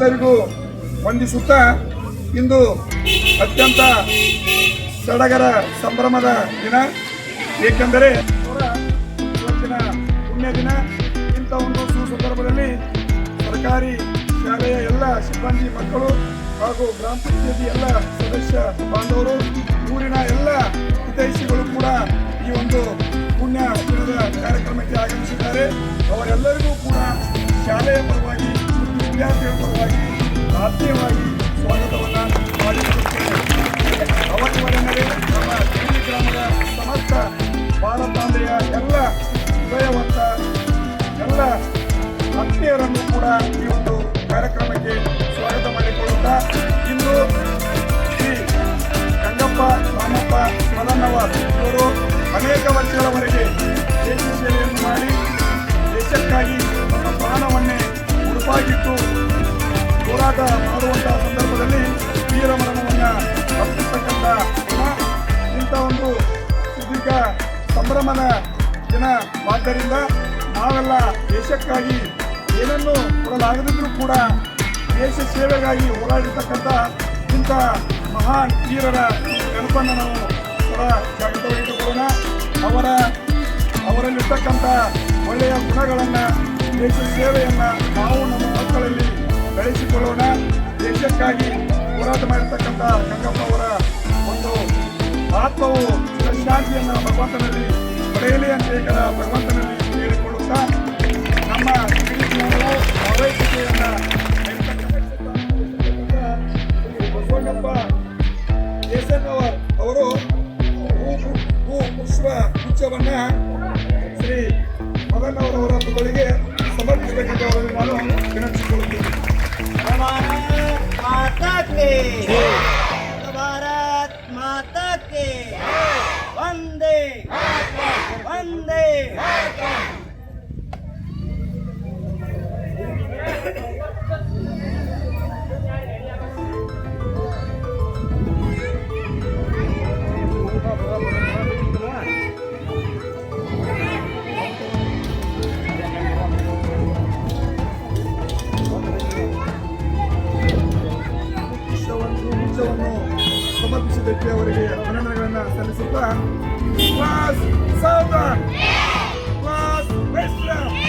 ಎಲ್ಲರಿಗೂ ವಂದಿಸುತ್ತಾ ಇಂದು ಅತ್ಯಂತ ಸಡಗರ ಸಂಭ್ರಮದ ದಿನ. ಏಕೆಂದರೆ ಇವತ್ತಿನ ಪುಣ್ಯ ದಿನ. ಇಂಥ ಒಂದು ಸುಸಂದರ್ಭದಲ್ಲಿ ಸರ್ಕಾರಿ ಶಾಲೆಯ ಎಲ್ಲ ಸಿಬ್ಬಂದಿ ಮಕ್ಕಳು ಹಾಗೂ ಗ್ರಾಮ ಪಂಚಾಯತಿ ಎಲ್ಲ ಸದಸ್ಯ ಬಾಂಧವರು, ಊರಿನ ಎಲ್ಲ ಹಿತೈಷಿಗಳು ವಿದ್ಯಾರ್ಥಿಗಳ ಪರವಾಗಿ ಆತ್ಮೀಯವಾಗಿ ಸ್ವಾಗತವನ್ನು ಮಾಡಿಕೊಳ್ಳುತ್ತೇನೆ ಅವರಿವರೆನ್ನರೇ ನಮ್ಮ ಜೀವಿ ಗ್ರಾಮದ ಸಮಸ್ತ ಬಾಲತಾಂಬೆಯ ಎಲ್ಲ ಹೃದಯವಂತ ಎಲ್ಲ ಆತ್ಮೀಯರನ್ನು ಕೂಡ ಈ ಒಂದು ಕಾರ್ಯಕ್ರಮಕ್ಕೆ ಸ್ವಾಗತ ಮಾಡಿಕೊಳ್ಳುತ್ತಾ ಇಂದು ಶ್ರೀ ಗಂಗಪ್ಪ, ರಾಮಪ್ಪ ಮದನ್ನವರ್ ಇವರು ಅನೇಕ ವರ್ಷಗಳವರೆಗೆ ದಿನ ಆದ್ದರಿಂದ ನಾವೆಲ್ಲ ದೇಶಕ್ಕಾಗಿ ಏನನ್ನು ಕೊಡಲಾಗದಿದ್ರೂ ಕೂಡ ದೇಶ ಸೇವೆಗಾಗಿ ಹೋರಾಡಿರ್ತಕ್ಕಂಥ ಇಂಥ ಮಹಾನ್ ವೀರರ ನೆನಪನ್ನು ನಾವು ಕೂಡ ಜಾಗೃತವಾಗಿಟ್ಟುಕೊಳ್ಳೋಣ ಅವರ, ಅವರಲ್ಲಿರ್ತಕ್ಕಂಥ ಒಳ್ಳೆಯ ಗುಣಗಳನ್ನು, ದೇಶ ಸೇವೆಯನ್ನು ನಾವು ನಮ್ಮ ಮಕ್ಕಳಲ್ಲಿ ಬೆಳೆಸಿಕೊಳ್ಳೋಣ. ದೇಶಕ್ಕಾಗಿ ಹೋರಾಟ ಮಾಡಿರ್ತಕ್ಕಂಥ ಗಂಗಪ್ಪ ಅವರ ಒಂದು ಆತ್ಮವು ಶಾಂತಿಯನ್ನು ಭಗವಂತನಲ್ಲಿ ಹೇಳ ಭಗವಂತನಲ್ಲಿ ಹೇಳಿಕೊಳ್ಳುತ್ತಾ ನಮ್ಮ ಜ್ಞಾನವು ಭಾವೈಕ್ಯತೆಯನ್ನು ಬಸವಣ್ಣಪ್ಪ ಅವರ್, ಅವರು ಹೂ ಪುಷ್ಪ ಗುಚ್ಛವನ್ನು ಶ್ರೀ ಮಗನವರವರ ಮಗಳಿಗೆ ಸಮರ್ಪಿಸಿದ್ದಕ್ಕೆ ಅವರಿಗೆ ಅಭಿನಂದನೆಗಳನ್ನು ಸಲ್ಲಿಸುತ್ತಾ. ಕ್ಲಾಸ್ ಸಾವಧಾನ್ ಕ್ಲಾಸ್ ವೆಸ್ಟರ್ನ್.